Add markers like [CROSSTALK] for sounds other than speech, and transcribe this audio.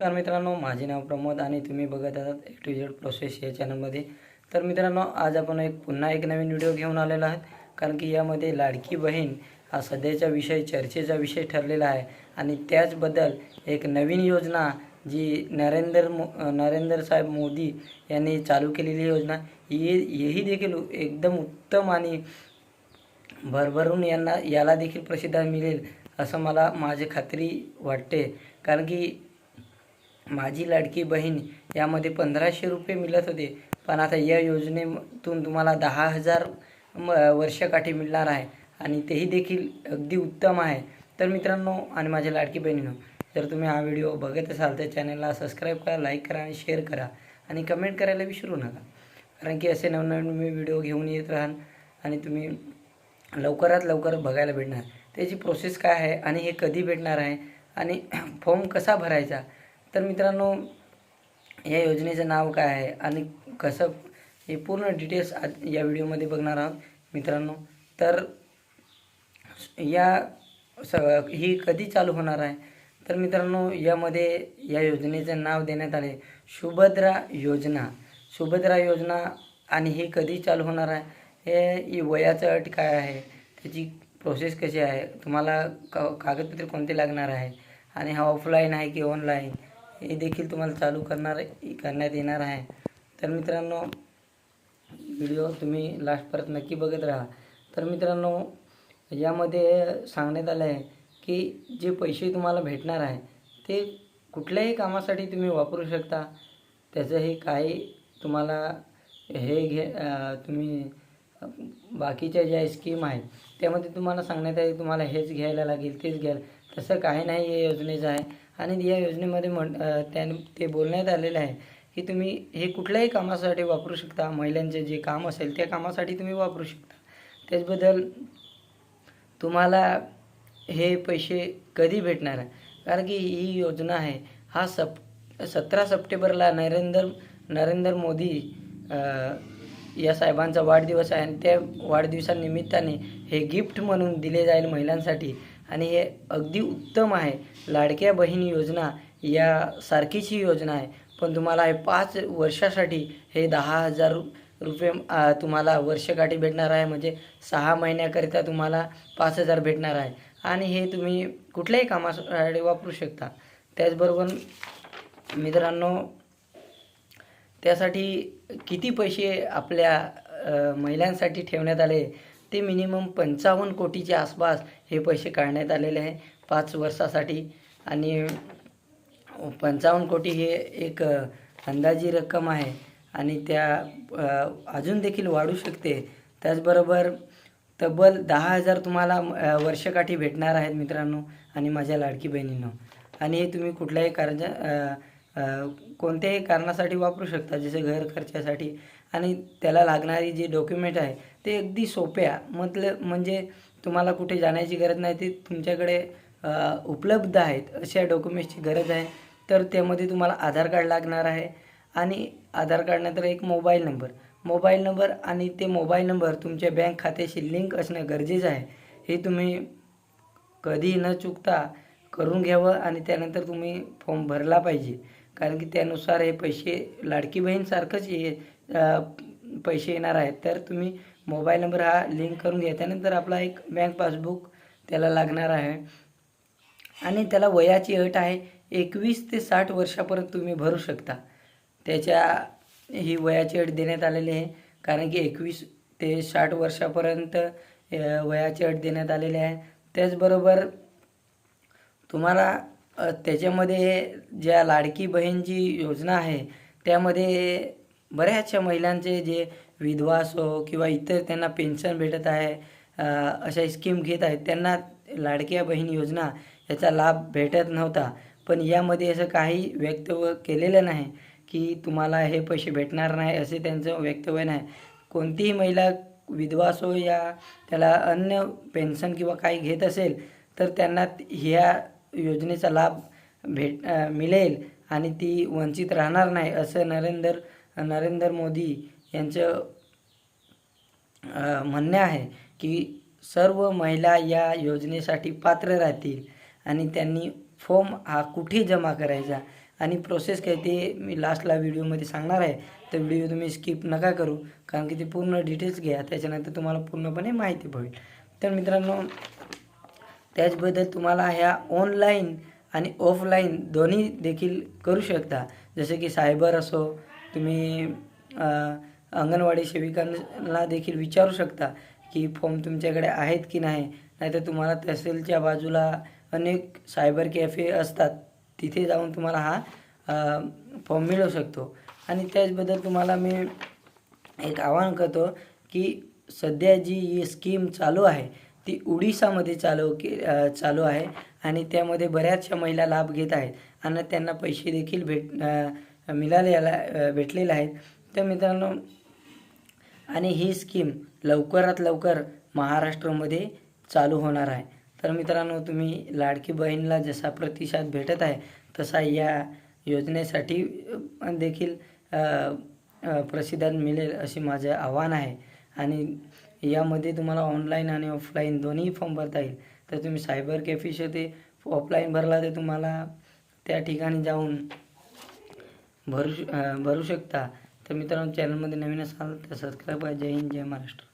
तर मित्रांनो माझे नाव प्रमोद आणि तुम्ही बघत आहात ए टू झेड प्रोसेस या चॅनलमध्ये तर मित्रांनो आज आपण एक पुन्हा एक नवीन व्हिडिओ घेऊन आलेलो आहोत कारण की यामध्ये लाडकी बहीण हा सध्याचा विषय चर्चेचा विषय ठरलेला आहे आणि त्याचबद्दल एक नवीन योजना जी नरेंद्र मो नरेंद्र साहेब मोदी यांनी चालू केलेली योजना ही हेही देखील एकदम उत्तम आणि भरभरून यांना याला देखील प्रसिद्धी मिळेल असं मला माझी खात्री वाटते. कारण की माझी लाडकी बहीण यामध्ये पंधराशे रुपये मिळत होते. पण आता या योजनेतून तुम्हाला दहा हजार म वर्षकाठी मिळणार आहे आणि तेही देखील अगदी उत्तम आहे. तर मित्रांनो आणि माझ्या लाडकी बहिणीनो जर तुम्ही हा व्हिडिओ बघत असाल तर चॅनलला सबस्क्राईब करा लाईक करा आणि शेअर करा आणि कमेंट करायला विसरू नका. कारण की असे नवनवीन मी व्हिडिओ घेऊन येत राहाल आणि तुम्ही लवकरात लवकर बघायला भेटणार. त्याची प्रोसेस काय आहे आणि हे कधी भेटणार आहे आणि [CLEARS THROAT] फॉर्म कसा भरायचा तर मित्रांनो या योजनेचं नाव काय आहे आणि कसं हे पूर्ण डिटेल्स आज या व्हिडिओमध्ये बघणार आहोत मित्रांनो. तर या स ही कधी चालू होणार आहे? तर मित्रांनो यामध्ये या योजनेचं नाव देण्यात आले सुभद्रा योजना. सुभद्रा योजना आणि ही कधी चालू होणार आहे? हे ही वयाचं अट काय आहे? त्याची प्रोसेस कशी आहे? तुम्हाला क कागदपत्रे कोणते लागणार आहे? आणि हा ऑफलाईन आहे की ऑनलाईन हे देखील तुम्हाला चालू करणार करण्यात येणार आहे. तर मित्रांनो व्हिडिओ तुम्ही लास्टपर्यंत नक्की बघत राहा. तर मित्रांनो यामध्ये सांगण्यात आलं आहे की जे पैसे तुम्हाला भेटणार आहे ते कुठल्याही कामासाठी तुम्ही वापरू शकता. त्याचं हे काही तुम्हाला हे घे तुम्ही बाकीच्या ज्या स्कीम आहेत त्यामध्ये तुम्हाला सांगण्यात आहे तुम्हाला हेच घ्यायला लागेल तेच घ्यायला तसं काही नाही या योजनेचं आहे. आणि या योजनेमध्ये म्हण त्यां ते बोलण्यात आलेलं आहे की तुम्ही हे कुठल्याही कामासाठी वापरू शकता. महिलांचे जे काम असेल त्या कामासाठी तुम्ही वापरू शकता. त्याचबद्दल तुम्हाला हे पैसे कधी भेटणार आहे? कारण की ही योजना आहे हा सप सतरा सप्टेंबरला नरेंद्र नरेंद्र मोदी या साहेबांचा वाढदिवस आहे आणि त्या वाढदिवसानिमित्ताने हे गिफ्ट म्हणून दिले जाईल महिलांसाठी. आणि हे अगदी उत्तम आहे. लाडक्या बहीण योजना यासारखीच ही योजना आहे. पण तुम्हाला हे पाच वर्षासाठी हे दहा हजार रुपये तुम्हाला वर्षकाठी भेटणार आहे. म्हणजे सहा महिन्याकरिता तुम्हाला पाच हजार भेटणार आहे. आणि हे तुम्ही कुठल्याही कामासाठी वापरू शकता. त्याचबरोबर मित्रांनो त्यासाठी किती पैसे आपल्या महिलांसाठी ठेवण्यात आले? ते मिनिमम पंचावन्न कोटीच्या आसपास हे पैसे काढण्यात आलेले आहे. पाच वर्षासाठी. आणि पंचावन्न कोटी हे एक अंदाजी रक्कम आहे. आणि त्या अजून देखील वाढू शकते. त्याचबरोबर तब्बल दहा हजार तुम्हाला वर्षकाठी भेटणार आहेत मित्रांनो आणि माझ्या लाडकी बहिणींनो. आणि हे तुम्ही कुठल्याही कारजा कोणत्याही कारणासाठी वापरू शकता. जसे घर खर्चासाठी आणि त्याला लागणारी जी डॉक्युमेंट आहे ते अगदी सोप्या. मतलब म्हणजे तुम्हाला कुठे जाण्याची गरज नाही ते तुमच्याकडे उपलब्ध आहेत अशा डॉक्युमेंट्सची गरज आहे. तर त्यामध्ये तुम्हाला आधार कार्ड लागणार आहे. आणि आधार कार्डनंतर एक मोबाईल नंबर. मोबाईल नंबर आणि ते मोबाईल नंबर तुमच्या बँक खात्याशी लिंक असणं गरजेचं आहे. हे तुम्ही कधी न चुकता करून घ्यावं आणि त्यानंतर तुम्ही फॉर्म भरला पाहिजे. कारण की त्यानुसार हे पैसे लाडकी बहीणसारखंच हे पैसे येणार आहेत. तर तुम्ही मोबाईल नंबर हा लिंक करून घ्या. त्यानंतर आपला एक बँक पासबुक त्याला लागणार आहे. आणि त्याला वयाची अट आहे एकवीस ते साठ वर्षापर्यंत तुम्ही भरू शकता. त्याच्या ही वयाची अट देण्यात आलेली आहे. कारण की एकवीस ते साठ वर्षापर्यंत वयाची अट देण्यात आलेली आहे. त्याचबरोबर तुम्हाला त्याच्यामध्ये ज्या लाडकी बहीण जी योजना आहे त्यामध्ये बऱ्याचशा महिलांचे जे विधवा असो किंवा इतर त्यांना पेन्शन भेटत आहे अशा स्कीम घेत आहेत त्यांना लाडक्या बहीण योजना याचा लाभ भेटत नव्हता. पण यामध्ये असं काही वक्तव्य केलेलं नाही की तुम्हाला हे पैसे भेटणार नाही असे त्यांचं वक्तव्य नाही. कोणतीही महिला विधवा असो या त्याला अन्य पेन्शन किंवा काही घेत असेल तर त्यांना ह्या योजनेचा लाभ भेट मिळेल आणि ती वंचित राहणार नाही असं नरेंद्र नरेंद्र मोदी यांचं म्हणणे आहे की सर्व महिला या योजनेसाठी पात्र राहतील आणि त्यांनी फॉर्म हा कुठे जमा करायचा. आणि प्रोसेस काय ते मी लास्टला व्हिडिओमध्ये सांगणार आहे. तर व्हिडिओ तुम्ही स्किप नका करू कारण की ते पूर्ण डिटेल्स घ्या. त्याच्यानंतर तुम्हाला पूर्णपणे माहिती पडेल तर मित्रांनो त्याचबद्दल तुम्हाला ह्या ऑनलाईन आणि ऑफलाईन दोन्ही देखील करू शकता. जसे की सायबर असो तुम्ही अंगणवाडी सेविकांना देखील विचारू शकता की फॉर्म तुमच्याकडे आहेत की नाही. नाहीतर तुम्हाला तहसीलच्या बाजूला अनेक सायबर कॅफे असतात. तिथे जाऊन तुम्हाला हा फॉर्म मिळू शकतो. आणि त्याचबद्दल तुम्हाला मी एक आवाहन करतो की सध्या जी ही स्कीम चालू आहे ती उडिसामध्ये चालू के चालू आहे. आणि त्यामध्ये बऱ्याचशा महिला लाभ घेत आहेत. आणि त्यांना पैसे देखील भेट मिळालेला भेटलेल्या आहेत. तर मित्रांनो आणि ही स्कीम लवकरात लवकर महाराष्ट्रामध्ये चालू होणार आहे. तर मित्रांनो तुम्ही लाडकी बहीणला जसा प्रतिसाद भेटत आहे तसा या योजनेसाठी देखील प्रसिद्धात मिळेल असे माझे आव्हान आहे. आणि यामध्ये तुम्हाला ऑनलाईन आणि ऑफलाईन दोन्ही फॉर्म भरता येईल. तर तुम्ही सायबर कॅफेशी ते ऑफलाईन भरला तर तुम्हाला त्या ठिकाणी जाऊन भरू श- भरू शकता. तर मित्रांनो चॅनलमध्ये नवीन असाल तर सबस्क्राईब जय हिंद जय महाराष्ट्र.